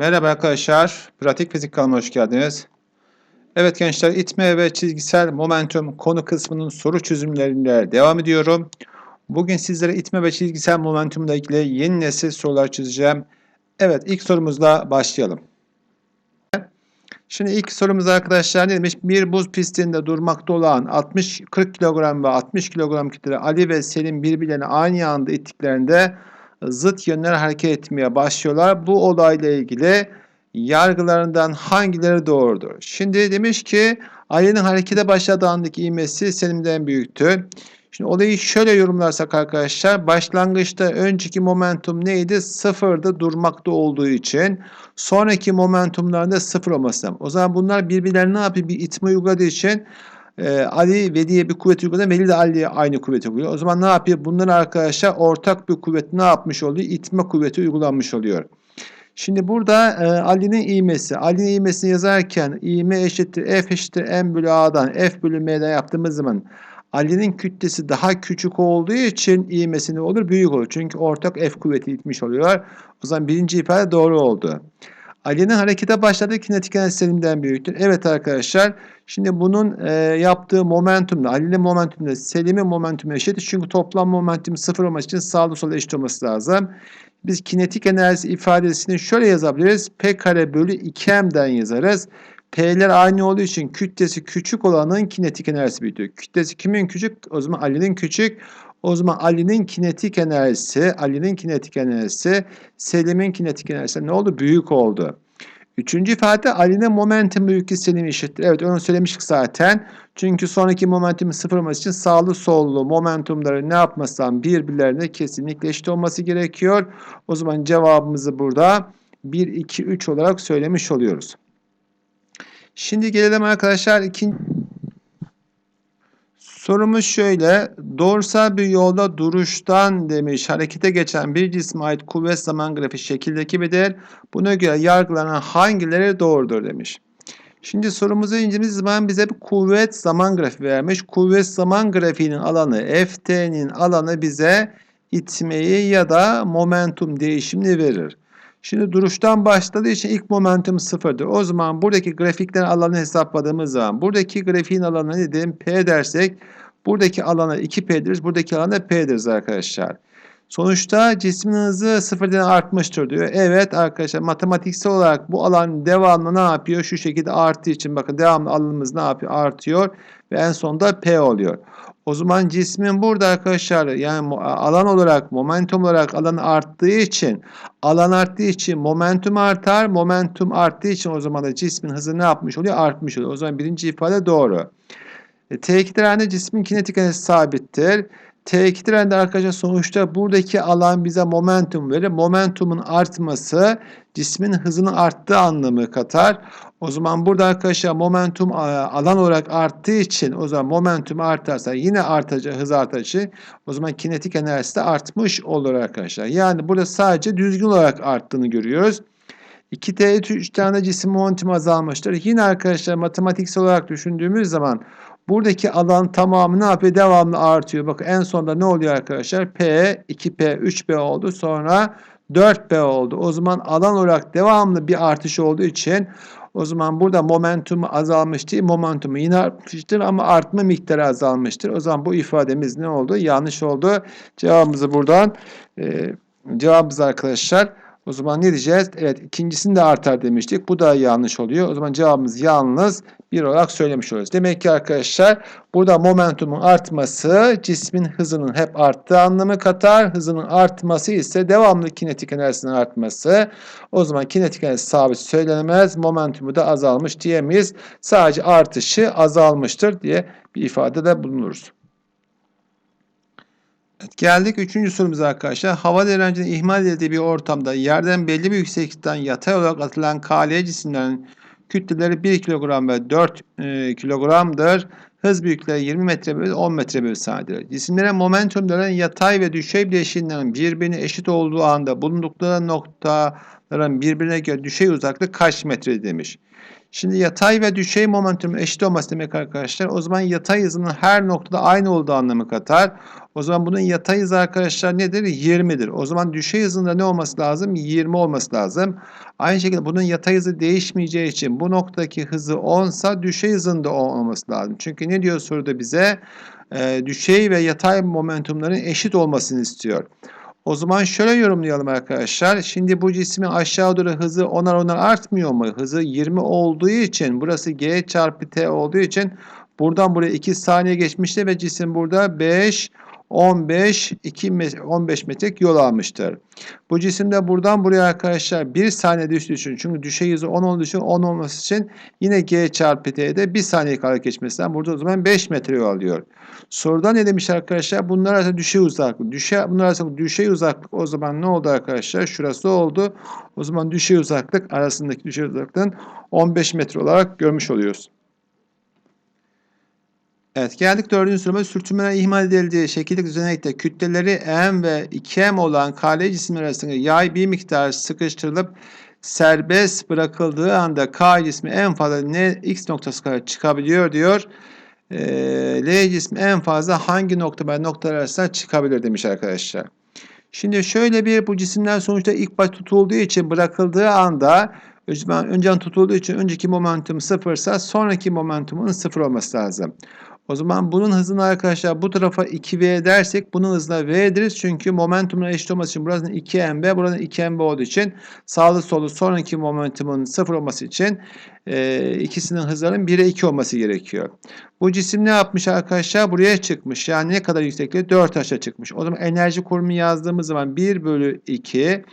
Merhaba arkadaşlar, Pratik Fizik kanalına hoş geldiniz. Evet gençler, itme ve çizgisel momentum konu kısmının soru çözümlerine devam ediyorum. Bugün sizlere itme ve çizgisel momentumla ilgili yeni nesil sorular çözeceğim. Evet, ilk sorumuzla başlayalım. Şimdi ilk sorumuz arkadaşlar ne demiş? Bir buz pistinde durmakta olan 60-40 kilogram ve 60 kilogram kütleli Ali ve Selim birbirlerini aynı anda ittiklerinde zıt yönler hareket etmeye başlıyorlar. Bu olayla ilgili yargılarından hangileri doğrudur? Şimdi demiş ki Ali'nin harekete başladığı andaki ivmesi Selim'den büyüktü. Şimdi olayı şöyle yorumlarsak arkadaşlar başlangıçta önceki momentum neydi? Sıfırda durmakta olduğu için sonraki momentumlarda sıfır olması lazım. O zaman bunlar birbirlerine ne yapıyor? Bir itme uyguladığı için e, Ali Veli'ye bir kuvvet uyguladı. Veli de Ali'ye aynı kuvveti uyguluyor. O zaman ne yapıyor? Bunlar arkadaşlar ortak bir kuvvet ne yapmış oluyor? İtme kuvveti uygulanmış oluyor. Şimdi burada e, Ali'nin ivmesi. Ali'nin ivmesini yazarken ivme eşittir F eşittir M bölü A'dan F bölü M'den yaptığımız zaman Ali'nin kütlesi daha küçük olduğu için ivmesi ne olur? Büyük olur. Çünkü ortak F kuvveti itmiş oluyor. O zaman birinci ifade doğru oldu. Ali'nin harekete başladığı kinetik enerji Selim'den büyüktür. Evet arkadaşlar. Şimdi bunun e, yaptığı momentumla Ali'nin momentumla Selim'in momentumu eşit. Çünkü toplam momentum sıfır olması için sağlı sola eşit olması lazım. Biz kinetik enerji ifadesini şöyle yazabiliriz. P kare bölü 2M'den yazarız. P'ler aynı olduğu için kütlesi küçük olanın kinetik enerjisi büyüktür. Kütlesi kimin küçük? O zaman Ali'nin küçük. O zaman Ali'nin kinetik enerjisi, Ali'nin kinetik enerjisi, Selim'in kinetik enerjisi ne oldu? Büyük oldu. Üçüncü ifade Ali'nin momentum büyük Selim eşittir. Evet onu söylemiştik zaten. Çünkü sonraki momentum sıfır olması için sağlı sollu momentumları ne yapması lazım? Birbirlerine kesinlikle eşit olması gerekiyor. O zaman cevabımızı burada 1, 2, 3 olarak söylemiş oluyoruz. Şimdi gelelim arkadaşlar ikinci Sorumuz şöyle. Doğrusal bir yolda duruştan demiş harekete geçen bir cisme ait kuvvet zaman grafiği şekildeki midir? Buna göre yargılanan hangileri doğrudur demiş. Şimdi sorumuzu incelediğimiz zaman bize bir kuvvet zaman grafiği vermiş. Kuvvet zaman grafiğinin alanı ft'nin alanı bize itmeyi ya da momentum değişimini verir. Şimdi duruştan başladığı için ilk momentum sıfırdır. O zaman buradaki grafiklerin alanı hesapladığımız zaman buradaki grafiğin alanı ne diyelim P dersek buradaki alana 2P deriz. Buradaki alana P deriz arkadaşlar. Sonuçta cismin hızı sıfırdan artmıştır diyor. Evet arkadaşlar matematiksel olarak bu alan devamlı ne yapıyor? Şu şekilde arttığı için bakın devamlı alanımız ne yapıyor? Artıyor ve en sonunda P oluyor. O zaman cismin burada arkadaşlar yani alan olarak momentum olarak alan arttığı için alan arttığı için momentum artar. Momentum arttığı için o zaman da cismin hızı ne yapmış oluyor? Artmış oluyor. O zaman birinci ifade doğru. E, T2 trende cismin kinetik enerjisi sabittir. T2 trende arkadaşlar sonuçta buradaki alan bize momentum verir. Momentumun artması cismin hızının arttığı anlamı katar. O zaman burada arkadaşlar momentum alan olarak arttığı için o zaman momentum artarsa yine artacak hız artacak. O zaman kinetik enerjisi de artmış olur arkadaşlar. Yani burada sadece düzgün olarak arttığını görüyoruz. 2T 3 tane cisim momentum azalmıştır. Yine arkadaşlar matematiksel olarak düşündüğümüz zaman buradaki alan tamamı ne yapıyor? Devamlı artıyor. Bakın en sonunda ne oluyor arkadaşlar? P, 2P, 3P oldu. Sonra 4P oldu. O zaman alan olarak devamlı bir artış olduğu için o zaman burada momentum azalmış değil, momentumu yine artmıştır ama artma miktarı azalmıştır. O zaman bu ifademiz ne oldu? Yanlış oldu. Cevabımızı buradan e, cevabımız arkadaşlar o zaman ne diyeceğiz? Evet ikincisini de artar demiştik. Bu da yanlış oluyor. O zaman cevabımız yalnız bir olarak söylemiş oluyoruz. Demek ki arkadaşlar burada momentumun artması cismin hızının hep arttığı anlamı katar. Hızının artması ise devamlı kinetik enerjisinin artması. O zaman kinetik enerji sabit söylenemez. Momentumu da azalmış diyemeyiz. Sadece artışı azalmıştır diye bir ifadede bulunuruz. Evet, geldik üçüncü sorumuza arkadaşlar. Hava direncinin ihmal edildiği bir ortamda yerden belli bir yükseklikten yatay olarak atılan KL cisimlerin kütleleri 1 kilogram ve 4 e, kilogramdır. Hız büyüklüğü 20 metre bölü 10 metre bölü saniyedir. Cisimlerin momentumların yatay ve düşey bileşiğinden birbirine eşit olduğu anda bulundukları noktaların birbirine göre düşey uzaklık kaç metre demiş. Şimdi yatay ve düşey momentumun eşit olması demek arkadaşlar. O zaman yatay hızının her noktada aynı olduğu anlamı katar. O zaman bunun yatay hızı arkadaşlar nedir? 20'dir. O zaman düşey hızında ne olması lazım? 20 olması lazım. Aynı şekilde bunun yatay hızı değişmeyeceği için bu noktadaki hızı 10 sa düşey hızında 10 olması lazım. Çünkü ne diyor soruda bize? Ee, düşey ve yatay momentumların eşit olmasını istiyor. O zaman şöyle yorumlayalım arkadaşlar. Şimdi bu cismin aşağı doğru hızı onar onar artmıyor mu? Hızı 20 olduğu için burası g çarpı t olduğu için buradan buraya 2 saniye geçmişti ve cisim burada 5 15 2 15 metrelik yol almıştır. Bu cisim de buradan buraya arkadaşlar 1 saniye düştüğü için çünkü düşey hızı 10 olduğu için 10 olması için yine g çarpı t'de 1 saniye kadar geçmesinden burada o zaman 5 metre yol alıyor. Soruda ne demiş arkadaşlar? Bunlar arasında düşey uzaklık. Düşey, bunlar arasında düşey uzaklık o zaman ne oldu arkadaşlar? Şurası oldu. O zaman düşey uzaklık arasındaki düşey uzaklığın 15 metre olarak görmüş oluyoruz. Evet geldik dördüncü soruma. Sürtünmeler ihmal edildiği şekilde düzenekte kütleleri m ve 2m olan KL cisimler arasında yay bir miktar sıkıştırılıp serbest bırakıldığı anda K cismi en fazla ne x noktası kadar çıkabiliyor diyor. E, L cismi en fazla hangi nokta ve noktalar arasında çıkabilir demiş arkadaşlar. Şimdi şöyle bir bu cisimler sonuçta ilk baş tutulduğu için bırakıldığı anda önceden tutulduğu için önceki momentum sıfırsa sonraki momentumun sıfır olması lazım. O zaman bunun hızını arkadaşlar bu tarafa 2v dersek bunun hızına v ederiz. Çünkü momentumla eşit olması için burası 2mv, buranın 2mv olduğu için sağlı solu sonraki momentumun sıfır olması için e, ikisinin hızlarının 1'e 2 olması gerekiyor. Bu cisim ne yapmış arkadaşlar? Buraya çıkmış. Yani ne kadar yüksekliği? 4 aşağı çıkmış. O zaman enerji kurumu yazdığımız zaman 1 bölü 2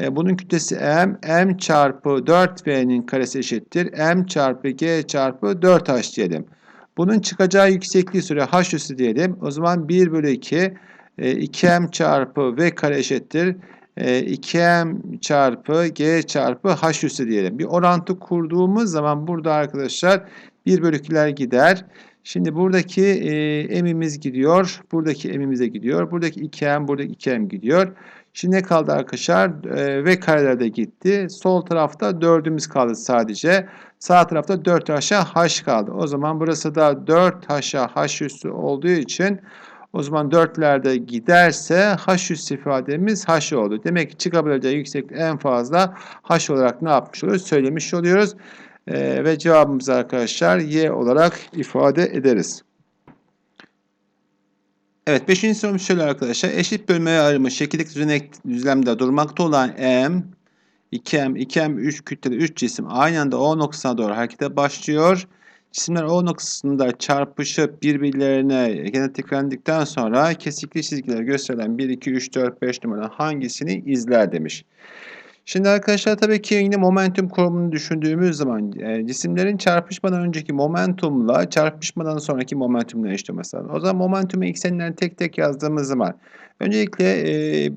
e, bunun kütlesi m, m çarpı 4v'nin karesi eşittir. m çarpı g çarpı 4h diyelim. Bunun çıkacağı yüksekliği soruyor. H üssü diyelim. O zaman 1 bölü 2 2m çarpı v kare eşittir. 2m çarpı g çarpı h üssü diyelim. Bir orantı kurduğumuz zaman burada arkadaşlar 1 bölü 2'ler gider. Şimdi buradaki e, emimiz gidiyor. Buradaki emimize gidiyor. Buradaki 2m, buradaki 2m gidiyor. Şimdi ne kaldı arkadaşlar? E, v kareler de gitti. Sol tarafta 4'ümüz kaldı sadece. Sağ tarafta 4 aşağı h kaldı. O zaman burası da 4 aşağı h üssü olduğu için o zaman 4'lerde giderse h üssü ifademiz h oldu. Demek ki çıkabileceği yükseklik en fazla h olarak ne yapmış oluyoruz? Söylemiş oluyoruz. Ee, ve cevabımızı arkadaşlar y olarak ifade ederiz. Evet 5. sorumuz şöyle arkadaşlar. Eşit bölmeye ayrılmış şekillik düzlemde durmakta olan m 2M, 2M, 3 kütleli 3 cisim aynı anda O noktasına doğru harekete başlıyor. Cisimler O noktasında çarpışıp birbirlerine genetiklendikten sonra kesikli çizgiler gösterilen 1, 2, 3, 4, 5 numara hangisini izler demiş. Şimdi arkadaşlar tabii ki yine momentum kurumunu düşündüğümüz zaman e, cisimlerin çarpışmadan önceki momentumla çarpışmadan sonraki momentumla eşit olması lazım. O zaman momentumu eksenlerini tek tek yazdığımız zaman öncelikle e,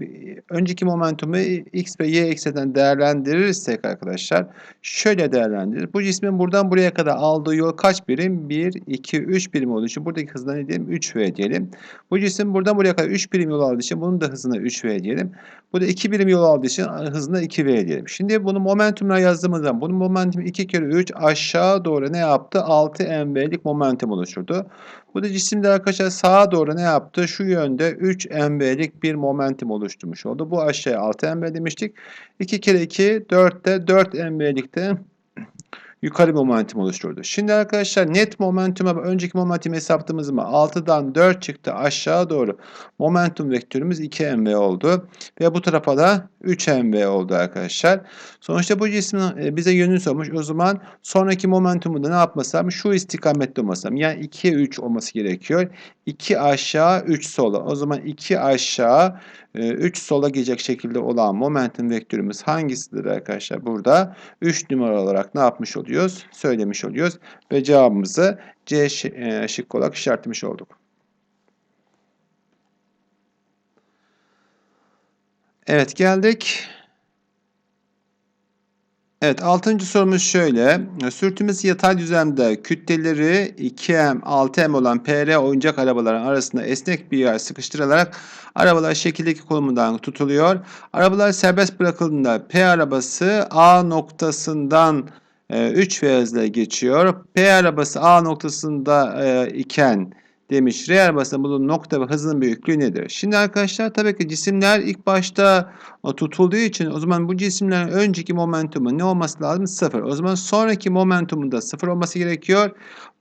önceki momentumu x ve y eksenden değerlendirirsek arkadaşlar şöyle değerlendirir. Bu cismin buradan buraya kadar aldığı yol kaç birim? 1, 2, 3 birim olduğu için buradaki hızına ne diyelim? 3v diyelim. Bu cisim buradan buraya kadar 3 birim yol aldığı için bunun da hızına 3v diyelim. Bu da 2 birim yol aldığı için hızına 2v diyelim. Şimdi bunu momentumla yazdığımız zaman bunun momentumu 2 kere 3 aşağı doğru ne yaptı? 6 mv'lik momentum oluşturdu. Bu da cisimde arkadaşlar sağa doğru ne yaptı? Şu yönde 3 mv'lik bir momentum oluşturmuş oldu. Bu aşağıya 6 mv demiştik. 2 kere 2 4'te 4 mv'likte yukarı bir momentum oluşturdu. Şimdi arkadaşlar net momentuma önceki momentum hesapladığımız zaman 6'dan 4 çıktı aşağı doğru. Momentum vektörümüz 2 mv oldu. Ve bu tarafa da 3 mv oldu arkadaşlar. Sonuçta bu cismin e, bize yönünü sormuş. O zaman sonraki momentumu da ne yapması lazım? Şu istikamette olması lazım. Yani 2'ye 3 olması gerekiyor. 2 aşağı 3 sola. O zaman 2 aşağı 3 sola gidecek şekilde olan momentum vektörümüz hangisidir arkadaşlar? Burada 3 numara olarak ne yapmış oluyoruz? Söylemiş oluyoruz. Ve cevabımızı C şıkkı olarak işaretlemiş olduk. Evet geldik. Evet altıncı sorumuz şöyle. Sürtünmesi yatay düzlemde kütleleri 2M, 6M olan PR oyuncak arabaların arasında esnek bir yer sıkıştırılarak arabalar şekildeki konumundan tutuluyor. Arabalar serbest bırakıldığında P arabası A noktasından 3 v hızla geçiyor. P arabası A noktasında e, iken demiş. R arabasında bulunduğu nokta ve hızının büyüklüğü nedir? Şimdi arkadaşlar tabii ki cisimler ilk başta o, tutulduğu için o zaman bu cisimlerin önceki momentumu ne olması lazım? Sıfır. O zaman sonraki momentumun da sıfır olması gerekiyor.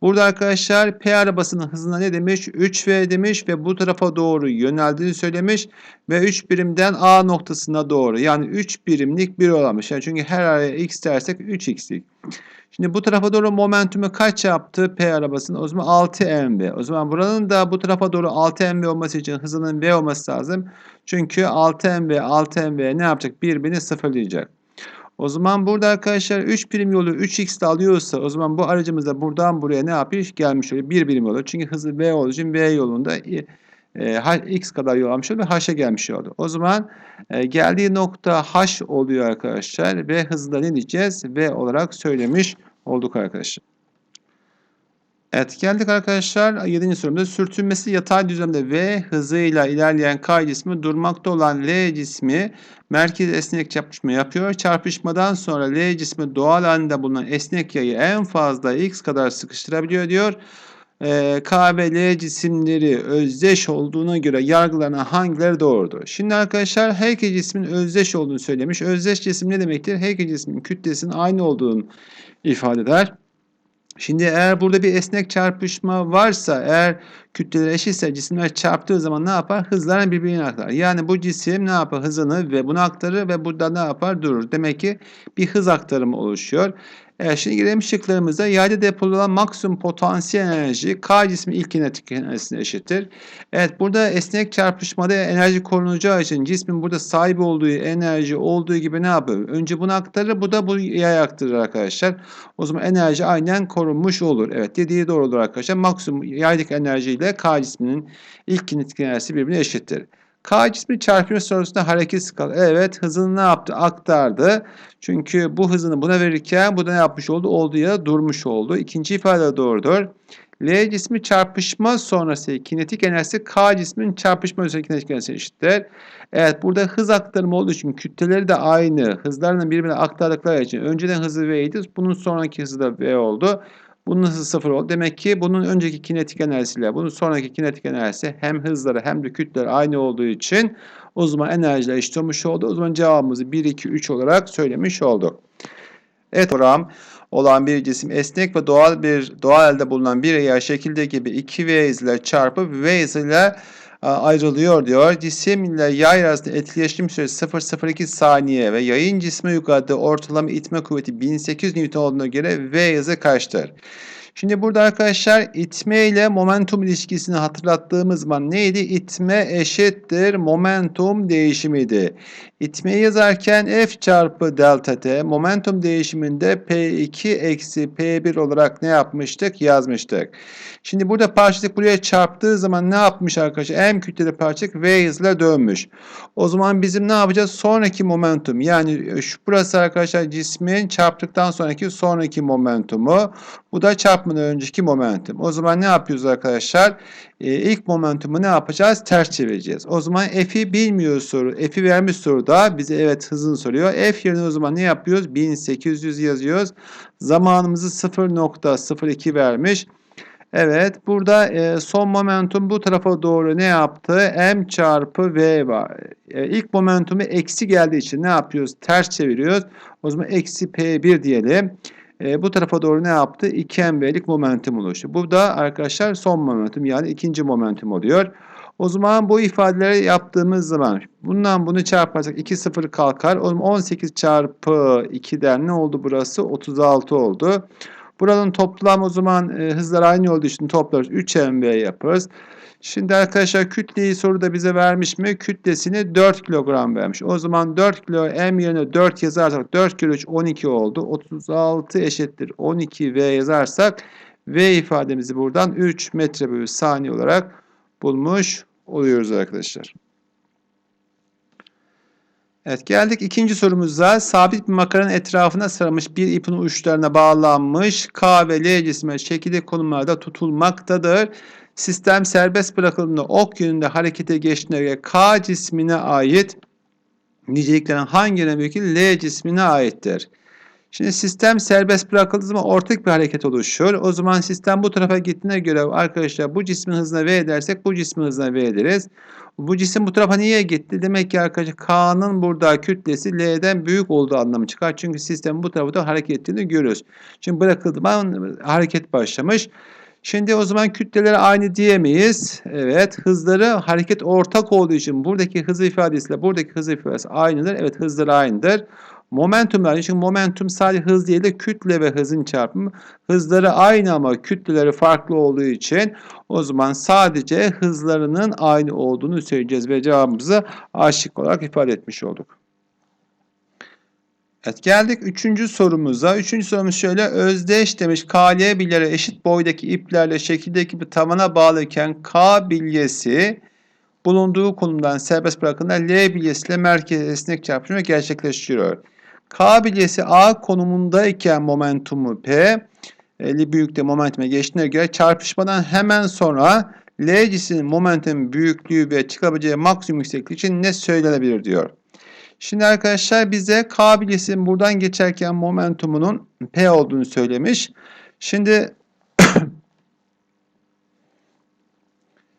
Burada arkadaşlar P arabasının hızına ne demiş? 3V demiş ve bu tarafa doğru yöneldiğini söylemiş. Ve 3 birimden A noktasına doğru yani 3 birimlik bir olamış. Yani çünkü her araya x dersek 3x'lik. Şimdi bu tarafa doğru momentumu kaç yaptı P arabasının? O zaman 6 mv. O zaman buranın da bu tarafa doğru 6 mv olması için hızının v olması lazım. Çünkü 6 mv 6 mv ne yapacak? Birbirini sıfırlayacak. O zaman burada arkadaşlar 3 birim yolu 3x de alıyorsa o zaman bu aracımız da buradan buraya ne yapıyor? Gelmiş oluyor. 1 birim yolu. Çünkü hızı v olduğu için v yolunda e, x kadar yol almış oldu ve h'e gelmiş oldu. O zaman e, geldiği nokta h oluyor arkadaşlar ve hızı da ne diyeceğiz? v olarak söylemiş olduk arkadaşlar. Evet geldik arkadaşlar 7. sorumda sürtünmesi yatay düzlemde v hızıyla ilerleyen k cismi durmakta olan l cismi merkez esnek çarpışma yapıyor. Çarpışmadan sonra l cismi doğal halinde bulunan esnek yayı en fazla x kadar sıkıştırabiliyor diyor. Ee, K cisimleri özdeş olduğuna göre yargılanan hangileri doğrudur? Şimdi arkadaşlar her iki cismin özdeş olduğunu söylemiş. Özdeş cisim ne demektir? Her iki cismin kütlesinin aynı olduğunu ifade eder. Şimdi eğer burada bir esnek çarpışma varsa eğer kütleler eşitse cisimler çarptığı zaman ne yapar? Hızlarını birbirine aktarır. Yani bu cisim ne yapar? Hızını ve bunu aktarır ve burada ne yapar? Durur. Demek ki bir hız aktarımı oluşuyor. Evet, şimdi gelelim şıklarımıza. Yayda depolanan maksimum potansiyel enerji K cismi ilk kinetik enerjisine eşittir. Evet burada esnek çarpışmada enerji korunacağı için cismin burada sahip olduğu enerji olduğu gibi ne yapıyor? Önce bunu aktarır bu da bu yaya aktarır arkadaşlar. O zaman enerji aynen korunmuş olur. Evet dediği doğrudur arkadaşlar. Maksimum yaydık enerji ile K cisminin ilk kinetik enerjisi birbirine eşittir. K cismi çarpıyor sorusunda hareket skala. Evet hızını ne yaptı? Aktardı. Çünkü bu hızını buna verirken bu da ne yapmış oldu? Olduğu yere durmuş oldu. İkinci ifade doğrudur. L cismi çarpışma sonrası kinetik enerjisi K cismin çarpışma sonrası kinetik enerjisi eşittir. Evet burada hız aktarımı olduğu için kütleleri de aynı. Hızlarını birbirine aktardıkları için önceden hızı V'ydi. Bunun sonraki hızı da V oldu. Bunun hızı sıfır oldu. Demek ki bunun önceki kinetik enerjisiyle bunun sonraki kinetik enerjisi hem hızları hem de kütleleri aynı olduğu için o zaman enerjiler eşit olmuş oldu. O zaman cevabımızı 1, 2, 3 olarak söylemiş olduk. Evet program olan bir cisim esnek ve doğal bir doğal elde bulunan bir yer şekilde gibi 2V ile çarpıp V ile ayrılıyor diyor. Cisim ile yay arasında etkileşim süresi 0,02 saniye ve yayın cisme yukarıda ortalama itme kuvveti 1800 Newton olduğuna göre V hızı kaçtır? Şimdi burada arkadaşlar itme ile momentum ilişkisini hatırlattığımız zaman neydi? İtme eşittir momentum değişimiydi. İtmeyi yazarken F çarpı delta T momentum değişiminde P2 eksi P1 olarak ne yapmıştık? Yazmıştık. Şimdi burada parçacık buraya çarptığı zaman ne yapmış arkadaşlar? M kütleli parçacık V hızla dönmüş. O zaman bizim ne yapacağız? Sonraki momentum yani şu burası arkadaşlar cismin çarptıktan sonraki sonraki momentumu. Bu da çarpmadan önceki momentum. O zaman ne yapıyoruz arkadaşlar? Ee, ilk momentumu ne yapacağız? Ters çevireceğiz. O zaman F'i bilmiyor soru. F'i vermiş soruda bize evet hızını soruyor. F yerine o zaman ne yapıyoruz? 1800 yazıyoruz. Zamanımızı 0.02 vermiş. Evet burada e, son momentum bu tarafa doğru ne yaptı? M çarpı V var. E, ilk momentumu eksi geldiği için ne yapıyoruz? Ters çeviriyoruz. O zaman eksi P1 diyelim. E, bu tarafa doğru ne yaptı? 2MV'lik momentum oluştu. Bu da arkadaşlar son momentum yani ikinci momentum oluyor. O zaman bu ifadeleri yaptığımız zaman bundan bunu çarparsak 2 sıfır kalkar. O zaman 18 çarpı 2'den ne oldu burası? 36 oldu. Buranın toplam o zaman e, hızlar aynı olduğu için toplarız. 3 mv yaparız. Şimdi arkadaşlar kütleyi soruda bize vermiş mi? Kütlesini 4 kilogram vermiş. O zaman 4 kilo m yerine 4 yazarsak 4 kilo 3 12 oldu. 36 eşittir 12 v yazarsak v ifademizi buradan 3 metre bölü saniye olarak bulmuş oluyoruz arkadaşlar. Evet geldik ikinci sorumuza. Sabit bir makaranın etrafına sarılmış bir ipin uçlarına bağlanmış K ve L cismi şekilde konumlarda tutulmaktadır. Sistem serbest bırakıldığında ok yönünde harekete geçtiğinde K cismine ait niceliklerin hangilerine büyük L cismine aittir? Şimdi sistem serbest bırakıldığı zaman ortak bir hareket oluşur. O zaman sistem bu tarafa gittiğine göre arkadaşlar bu cismin hızına V edersek bu cismin hızına V ederiz. Bu cisim bu tarafa niye gitti? Demek ki arkadaşlar K'nın burada kütlesi L'den büyük olduğu anlamı çıkar. Çünkü sistemin bu tarafa da hareket ettiğini görüyoruz. Şimdi bırakıldı zaman hareket başlamış. Şimdi o zaman kütleleri aynı diyemeyiz. Evet hızları hareket ortak olduğu için buradaki hız ifadesiyle buradaki hız ifadesi aynıdır. Evet hızları aynıdır. Momentumlar çünkü momentum sadece hız değil de kütle ve hızın çarpımı. Hızları aynı ama kütleleri farklı olduğu için o zaman sadece hızlarının aynı olduğunu söyleyeceğiz ve cevabımızı aşık olarak ifade etmiş olduk. Evet geldik üçüncü sorumuza. Üçüncü sorumuz şöyle. Özdeş demiş KL bilyere eşit boydaki iplerle şekildeki bir tavana bağlıyken K bilyesi bulunduğu konumdan serbest bırakıldığında L bilyesiyle merkez esnek çarpışma gerçekleştiriyor. K bilyesi A konumundayken momentumu P, 50 büyükte momentuma geçtiğine göre çarpışmadan hemen sonra L cisinin momentum büyüklüğü ve çıkabileceği maksimum yükseklik için ne söylenebilir diyor. Şimdi arkadaşlar bize K bilyesinin buradan geçerken momentumunun P olduğunu söylemiş. Şimdi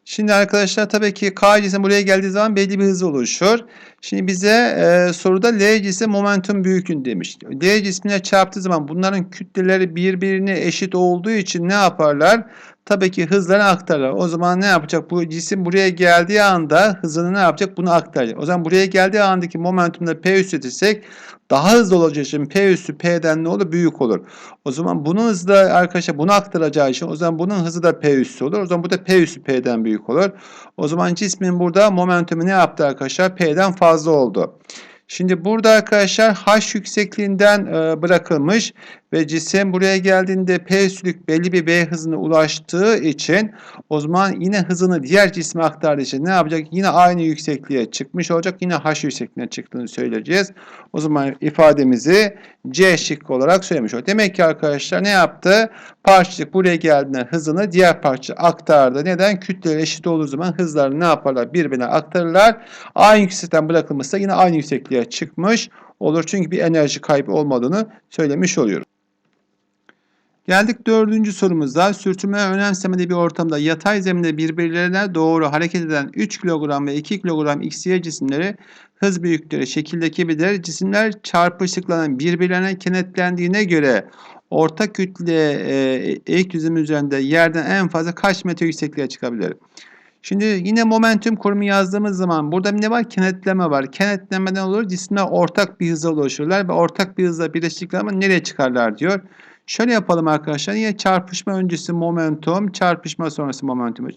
Şimdi arkadaşlar tabii ki K cisim buraya geldiği zaman belli bir hız oluşur. Şimdi bize e, soruda L cisim momentum büyüklüğünü demiş. L cismine çarptığı zaman bunların kütleleri birbirine eşit olduğu için ne yaparlar? Tabii ki hızlarını aktarırlar. O zaman ne yapacak? Bu cisim buraya geldiği anda hızını ne yapacak? Bunu aktaracak. O zaman buraya geldiği andaki momentumda P üstetirsek daha hızlı olacağı için P üstü P'den ne olur? Büyük olur. O zaman bunun hızı da arkadaşlar bunu aktaracağı için o zaman bunun hızı da P üstü olur. O zaman bu da P üstü P'den büyük olur. O zaman cismin burada momentumu ne yaptı arkadaşlar? P'den fazla oldu. Şimdi burada arkadaşlar H yüksekliğinden bırakılmış ve cisim buraya geldiğinde P sülük belli bir B hızına ulaştığı için o zaman yine hızını diğer cisme aktardığı için ne yapacak? Yine aynı yüksekliğe çıkmış olacak. Yine H yüksekliğine çıktığını söyleyeceğiz. O zaman ifademizi C şıkkı olarak söylemiş olduk. Demek ki arkadaşlar ne yaptı? Parçacık buraya geldiğinde hızını diğer parça aktardı. Neden? Kütleleri eşit olduğu zaman hızlarını ne yaparlar? Birbirine aktarırlar. Aynı yüksekten bırakılmışsa yine aynı yüksekliğe çıkmış olur. Çünkü bir enerji kaybı olmadığını söylemiş oluyoruz. Geldik dördüncü sorumuza. Sürtünme önemsemediği bir ortamda yatay zeminde birbirlerine doğru hareket eden 3 kilogram ve 2 kilogram XY cisimleri hız büyükleri şekildeki bilir. Cisimler çarpışıklarının birbirlerine kenetlendiğine göre orta kütle e, eğik üzerinde yerden en fazla kaç metre yüksekliğe çıkabilir? Şimdi yine momentum kurumu yazdığımız zaman burada ne var? Kenetleme var. Kenetlemeden olur cisimler ortak bir hızla oluşurlar ve ortak bir hızla birleştikleri zaman nereye çıkarlar diyor. Şöyle yapalım arkadaşlar. Yine çarpışma öncesi momentum, çarpışma sonrası momentum.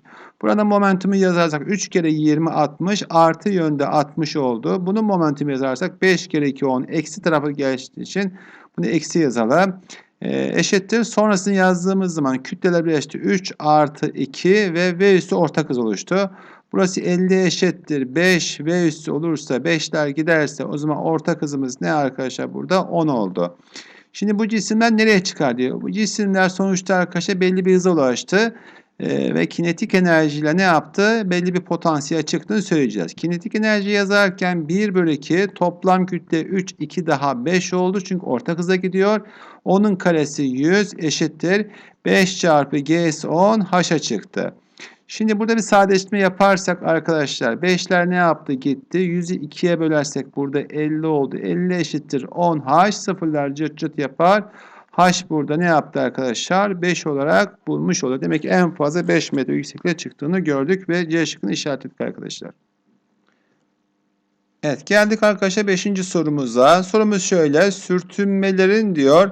Burada momentumu yazarsak 3 kere 20 60 artı yönde 60 oldu. Bunun momentumu yazarsak 5 kere 2 10 eksi tarafı geçtiği için bunu eksi yazalım. E, eşittir. Sonrasını yazdığımız zaman kütleler birleşti. 3 artı 2 ve V üstü ortak hız oluştu. Burası 50 eşittir. 5 V üstü olursa 5'ler giderse o zaman ortak hızımız ne arkadaşlar burada? 10 oldu. Şimdi bu cisimler nereye çıkar diyor. Bu cisimler sonuçta arkadaşlar belli bir hıza ulaştı. Ee, ve kinetik enerjiyle ne yaptı? Belli bir potansiyel çıktığını söyleyeceğiz. Kinetik enerji yazarken 1 bölü 2 toplam kütle 3 2 daha 5 oldu. Çünkü ortak hıza gidiyor. Onun karesi 100 eşittir. 5 çarpı G'si 10 H'a çıktı. Şimdi burada bir sadeleştirme yaparsak arkadaşlar 5'ler ne yaptı gitti. 100'ü 2'ye bölersek burada 50 oldu. 50 eşittir 10 H sıfırlar cırt cırt yapar. H burada ne yaptı arkadaşlar? 5 olarak bulmuş olur. Demek ki en fazla 5 metre yüksekliğe çıktığını gördük ve C şıkkını işaret ettik arkadaşlar. Evet geldik arkadaşlar 5. sorumuza. Sorumuz şöyle. Sürtünmelerin diyor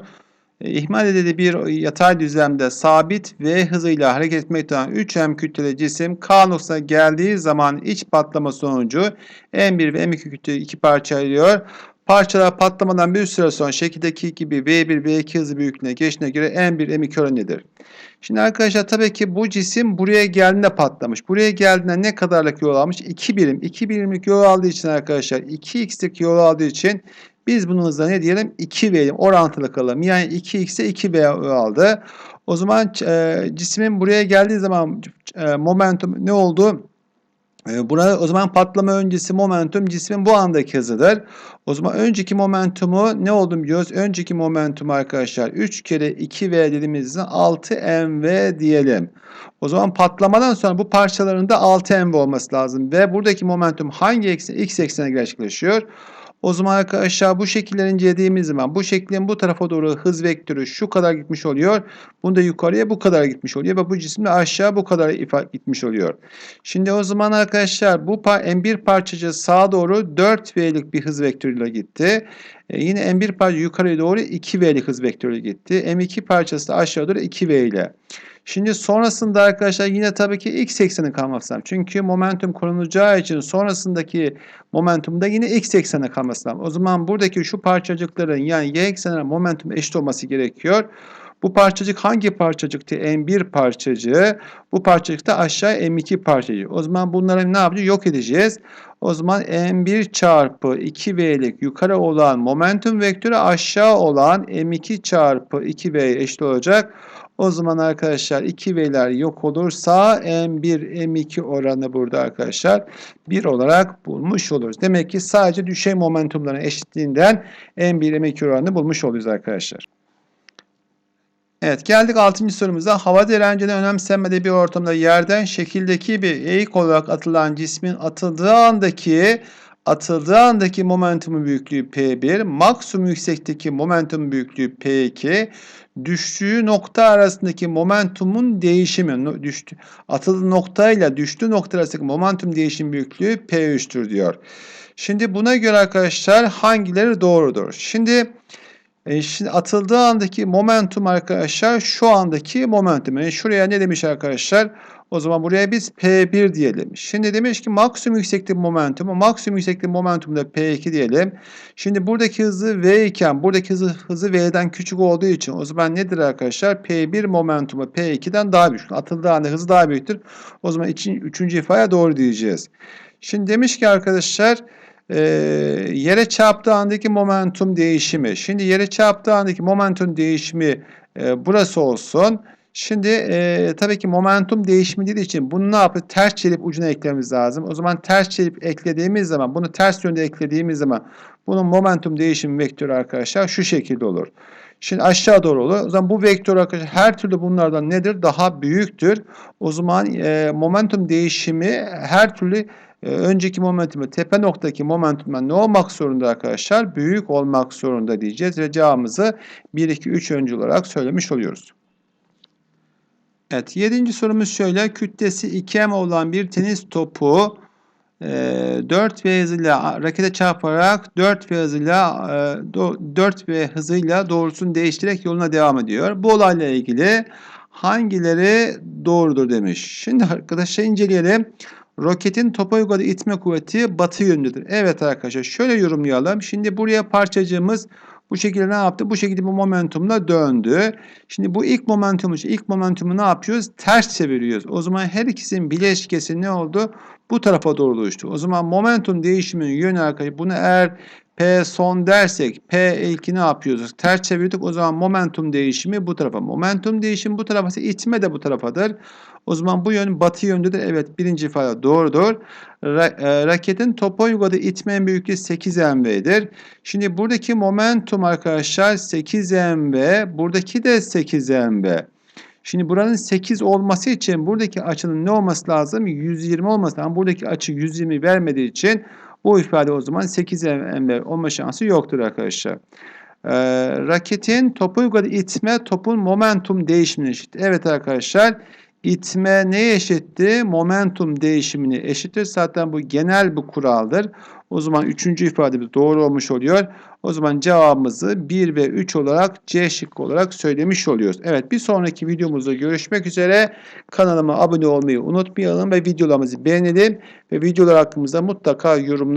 ihmal edildiği bir yatay düzlemde sabit v hızıyla hareket etmekte olan 3m kütleli cisim K noktasına geldiği zaman iç patlama sonucu M1 ve M2 kütle iki parça ayırıyor. Parçalar patlamadan bir süre sonra şekildeki gibi V1 V2 hızı büyüklüğüne geçtiğine göre M1 M2 oranı nedir? Şimdi arkadaşlar tabii ki bu cisim buraya geldiğinde patlamış. Buraya geldiğinde ne kadarlık yol almış? 2 birim. 2 birimlik yol aldığı için arkadaşlar 2x'lik yol aldığı için biz bunun hızına ne diyelim? 2 verelim. Orantılı kalalım. Yani 2x'e 2 v aldı. O zaman e, cismin buraya geldiği zaman e, momentum ne oldu? E, Burada o zaman patlama öncesi momentum cismin bu andaki hızıdır. O zaman önceki momentumu ne oldu biliyoruz? Önceki momentum arkadaşlar 3 kere 2V dediğimizde 6mv diyelim. O zaman patlamadan sonra bu parçaların da 6mv olması lazım. Ve buradaki momentum hangi eksen? X eksenine gerçekleşiyor. O zaman arkadaşlar bu şekillerin incelediğimiz zaman bu şeklin bu tarafa doğru hız vektörü şu kadar gitmiş oluyor. Bunu da yukarıya bu kadar gitmiş oluyor ve bu cisim de aşağı bu kadar gitmiş oluyor. Şimdi o zaman arkadaşlar bu M1 parçacığı sağa doğru 4V'lik bir hız vektörüyle gitti. E yine M1 parçacığı yukarıya doğru 2V'lik hız vektörüyle gitti. M2 parçası da aşağı doğru 2V ile. Şimdi sonrasında arkadaşlar yine tabii ki x ekseni kalması lazım. Çünkü momentum korunacağı için sonrasındaki momentumda yine x ekseni kalması lazım. O zaman buradaki şu parçacıkların yani y eksenine momentum eşit olması gerekiyor. Bu parçacık hangi parçacıktı? M1 parçacığı. Bu parçacık da aşağı M2 parçacığı. O zaman bunları ne yapacağız? Yok edeceğiz. O zaman M1 çarpı 2V'lik yukarı olan momentum vektörü aşağı olan M2 çarpı 2V eşit olacak. O zaman arkadaşlar 2V'ler yok olursa M1, M2 oranı burada arkadaşlar 1 olarak bulmuş oluruz. Demek ki sadece düşey momentumların eşitliğinden M1, M2 oranını bulmuş oluyoruz arkadaşlar. Evet geldik 6. sorumuza. Hava direncini önemsenmediği bir ortamda yerden şekildeki bir eğik olarak atılan cismin atıldığı andaki atıldığı andaki momentumun büyüklüğü P1, maksimum yüksekteki momentum büyüklüğü P2, düştüğü nokta arasındaki momentumun değişimi, düştü, atıldığı noktayla düştüğü nokta arasındaki momentum değişim büyüklüğü P3'tür diyor. Şimdi buna göre arkadaşlar hangileri doğrudur? Şimdi e, şimdi atıldığı andaki momentum arkadaşlar şu andaki momentum. Yani şuraya ne demiş arkadaşlar? O zaman buraya biz P1 diyelim. Şimdi demiş ki maksimum yükseklik momentumu. Maksimum yükseklik momentumu da P2 diyelim. Şimdi buradaki hızı V iken buradaki hızı, hızı V'den küçük olduğu için o zaman nedir arkadaşlar? P1 momentumu P2'den daha büyük. Atıldığı anda hızı daha büyüktür. O zaman için, üçüncü ifade doğru diyeceğiz. Şimdi demiş ki arkadaşlar e, yere çarptığı andaki momentum değişimi. Şimdi yere çarptığı andaki momentum değişimi e, burası olsun. Şimdi e, tabii ki momentum değişimi dediği için bunu ne yapıyor? Ters çelip ucuna eklememiz lazım. O zaman ters çelip eklediğimiz zaman, bunu ters yönde eklediğimiz zaman bunun momentum değişimi vektörü arkadaşlar şu şekilde olur. Şimdi aşağı doğru olur. O zaman bu vektör arkadaşlar her türlü bunlardan nedir? Daha büyüktür. O zaman e, momentum değişimi her türlü e, önceki momentumu tepe noktadaki momentumdan ne olmak zorunda arkadaşlar? Büyük olmak zorunda diyeceğiz ve cevabımızı 1, 2, 3 öncü olarak söylemiş oluyoruz. Evet, yedinci sorumuz şöyle. Kütlesi 2m olan bir tenis topu e, 4v hızıyla rakete çarparak 4v hızıyla e, 4v hızıyla doğrusunu değiştirerek yoluna devam ediyor. Bu olayla ilgili hangileri doğrudur demiş. Şimdi arkadaşlar inceleyelim. Roketin topa uyguladığı itme kuvveti batı yönündedir. Evet arkadaşlar şöyle yorumlayalım. Şimdi buraya parçacığımız bu şekilde ne yaptı? Bu şekilde bu momentumla döndü. Şimdi bu ilk momentum için ilk momentumu ne yapıyoruz? Ters çeviriyoruz. O zaman her ikisinin bileşkesi ne oldu? Bu tarafa doğru uçtu. O zaman momentum değişiminin yönü arkadaşlar bunu eğer P son dersek P ilki ne yapıyoruz? Ters çevirdik. O zaman momentum değişimi bu tarafa. Momentum değişimi bu tarafa ise itme de bu tarafadır. O zaman bu yön batı yöndedir. Evet birinci ifade doğrudur. Ra e, raketin topa uyguladığı itme büyüklüğü 8 mv'dir. Şimdi buradaki momentum arkadaşlar 8 mv. Buradaki de 8 mv. Şimdi buranın 8 olması için buradaki açının ne olması lazım? 120 olması lazım. Buradaki açı 120 vermediği için bu ifade o zaman 8 mv olma şansı yoktur arkadaşlar. Ee, raketin topu uyguladığı itme topun momentum değişimine eşit. Evet arkadaşlar itme neye eşitti? Momentum değişimini eşittir. Zaten bu genel bir kuraldır. O zaman üçüncü ifademiz doğru olmuş oluyor. O zaman cevabımızı 1 ve 3 olarak C şıkkı olarak söylemiş oluyoruz. Evet bir sonraki videomuzda görüşmek üzere. Kanalıma abone olmayı unutmayalım ve videolarımızı beğenelim. Ve videolar hakkımızda mutlaka yorumlar